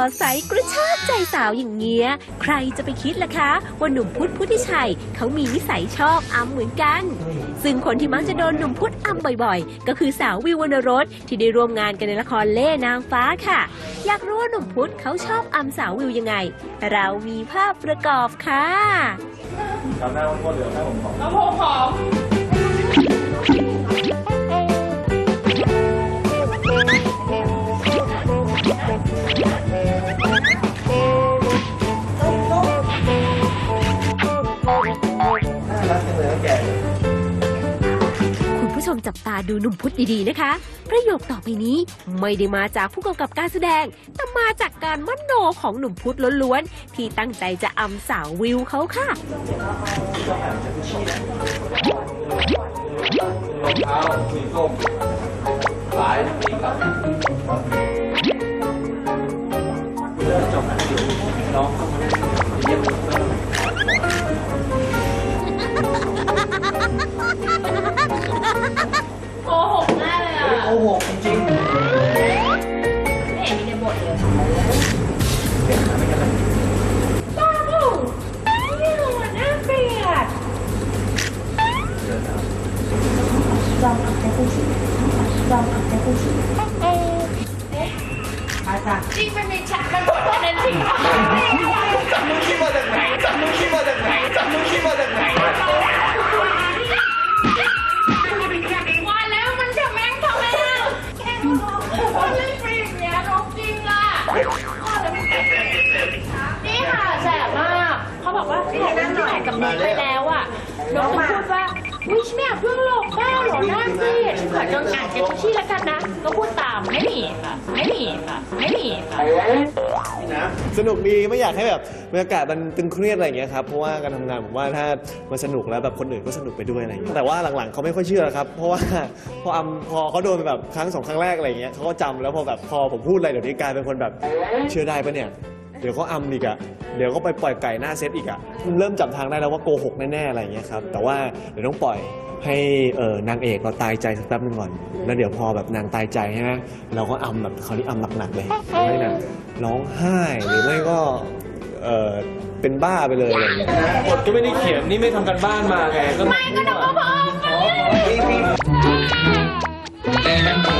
อใสกระชากใจสาวอย่างเงี้ย ใครจะไปคิดล่ะคะว่าหนุ่มพุทธพุทธิชัยเขามีนิสัยชอบอำเหมือนกัน ซึ่งคนที่มักจะโดนหนุ่มพุทธอำบ่อยๆ ก็คือสาววิววรรณรสที่ได้ร่วมงานกันในละครเล่นางฟ้าค่ะ อยากรู้ว่าหนุ่มพุทธเขาชอบอำสาววิวยังไง เรามีภาพประกอบค่ะจำได้ว่าพ่อเหลือแม่ผมของแล้วผมผอ มจับตาดูหนุ่มพุทธดีๆนะคะ ประโยคต่อไปนี้ไม่ได้มาจากผู้กำกับการแสดง แต่มาจากการมโนของหนุ่มพุทธล้วนๆ ที่ตั้งใจจะอำสาววิวเขาค่ะรองเท้าสีส้มสายสีกับน้อง โกหกจริงแม่เห็นมีในบเลยบ้าเปล่าไม่รู้อะน่าเกลียดลองเอาไปพูดสิลองเอาไปพูดสิไปจ้ะจริงมัมีฉากมันบทในจริงป่ะมือขี้มาจากไหนจับมือขี้มาจากไหนมึงคิด เขาบอกว่าถ่ายนั่นหน่อยกับนุ๊กไปแล้วอะน้องจะพูดว่าอุ้ยฉันไม่อยากเพิ่งหลอกบ้าหรอหน้าเกลียดขอโดนอ่านกันทุกที่แล้วกันนะก็พูดตามไม่มีค่ะไม่มีค่ะไม่มีค่ะสนุกดีไม่อยากให้แบบบรรยากาศมันตึงเครียดอะไรอย่างเงี้ยครับเพราะว่าการทำงานผมว่าถ้ามันสนุกแล้วแบบคนอื่นก็สนุกไปด้วยอะไรอย่างเงี้ยแต่ว่าหลังๆเขาไม่ค่อยเชื่อครับ เพราะว่าพออำพอเขาโดนแบบครั้งสองครั้งแรกอะไรอย่างเงี้ยเขาก็จำแล้วพอแบบพอผมพูดอะไรเดี๋ยวนี้กลายเป็นคนแบบเชื่อได้ปะเนี่ย เดี๋ยวเขาอำอีกอะเดี๋ยวเขาไปปล่อยไก่หน้าเซตอีกอะเริ่มจับทางได้แล้วว่าโกหกแน่ๆอะไรอย่างเงี้ยครับแต่ว่าเดี๋ยวต้องปล่อยให้เออนางเอกเราตายใจสักแป๊บนึงก่อน แล้วเดี๋ยวพอแบบนางตายใจใช่ไหมเราก็อำแบบคราวนี้อำหนักๆเลยไม่นะร้องไห้หรือไม่ก็เออเป็นบ้าไปเลยอะไรอย่างเงี้ยกฎก็ไม่ได้เขียนนี่ไม่ทำกันบ้านมาไงก็ไม่ก็ต้องมาบอก